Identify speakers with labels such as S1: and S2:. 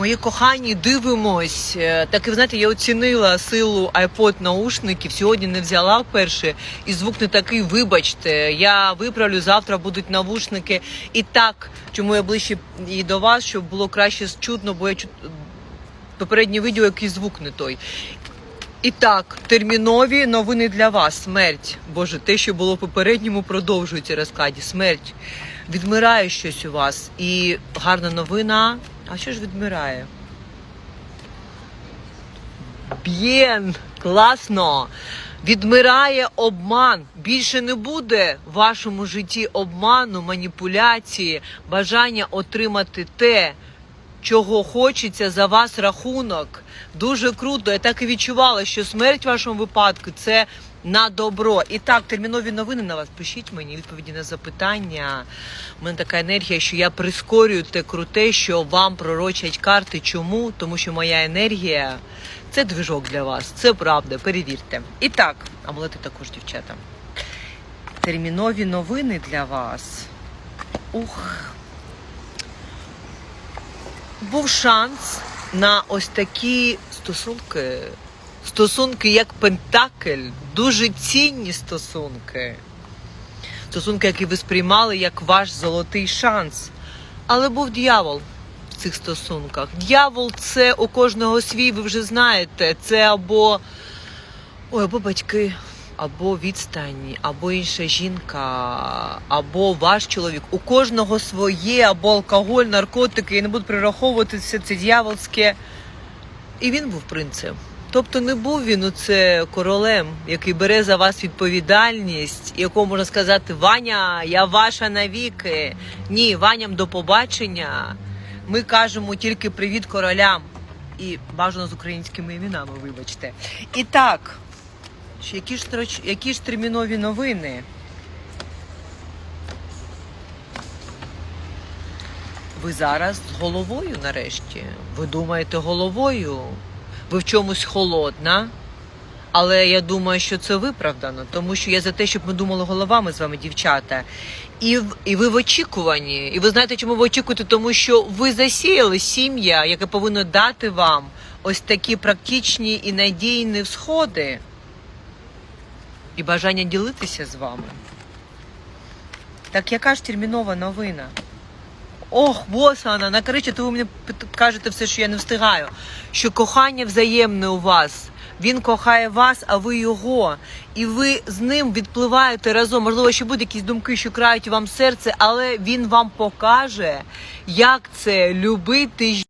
S1: Мої кохані, дивимось. Е, Так і знаєте, я оцінила силу iPod наушників. Сьогодні не взяла вперше, і звук не такий. Вибачте, я виправлю. Завтра будуть навушники. І так, чому я ближче і до вас, щоб було краще чутно, бо я чут... попереднє відео, який звук не той. І так, термінові новини для вас. Смерть. Боже, те, що було в попередньому, продовжується розкладі. Смерть. Відмирає щось у вас. І гарна новина. А що ж відмирає? Б'єн! Класно! Відмирає обман. Більше не буде в вашому житті обману, маніпуляції, бажання отримати те, чого хочеться за вас рахунок. Дуже круто. Я так і відчувала, що смерть в вашому випадку це на добро. І так, термінові новини на вас. Пишіть мені відповіді на запитання. У мене така енергія, що я прискорюю те круте, що вам пророчать карти. Чому? Тому що моя енергія це движок для вас. Це правда, перевірте. І так, амулети також, дівчата. Термінові новини для вас. Ух був шанс на ось такі стосунки. Стосунки як Пентакль, дуже цінні стосунки. Стосунки, які ви сприймали як ваш золотий шанс. Але був дьявол в цих стосунках. Дьявол це у кожного свій, ви вже знаєте. Це або, ой, або батьки, або відстані, або інша жінка, або ваш чоловік. У кожного своє, або алкоголь, наркотики. Я не буду прираховувати все це дьяволське. І він був принцем. Тобто не був він оце королем, який бере за вас відповідальність, якому можна сказати, Ваня, я ваша навіки. Ні, Ваням до побачення. Ми кажемо тільки привіт королям. І бажано з українськими іменами, вибачте. І так, які ж, які ж термінові новини? Ви зараз головою нарешті. Ви думаєте головою. Ви в чомусь холодна. Але я думаю, що це виправдано, тому що я за те, щоб ми думали головами з вами, дівчата. І, і ви в очікуванні. І ви знаєте, чому ви очікуєте? Тому що ви засіяли сім'я, яке повинно дати вам ось такі практичні і надійні всходи. І бажання ділитися з вами. Так яка ж термінова новина? Ох, Босана, накриче, то ви мені кажете все, що я не встигаю. Що кохання взаємне у вас. Він кохає вас, а ви його. І ви з ним відпливаєте разом. Можливо, ще будуть якісь думки, що крають вам серце, але він вам покаже, як це любити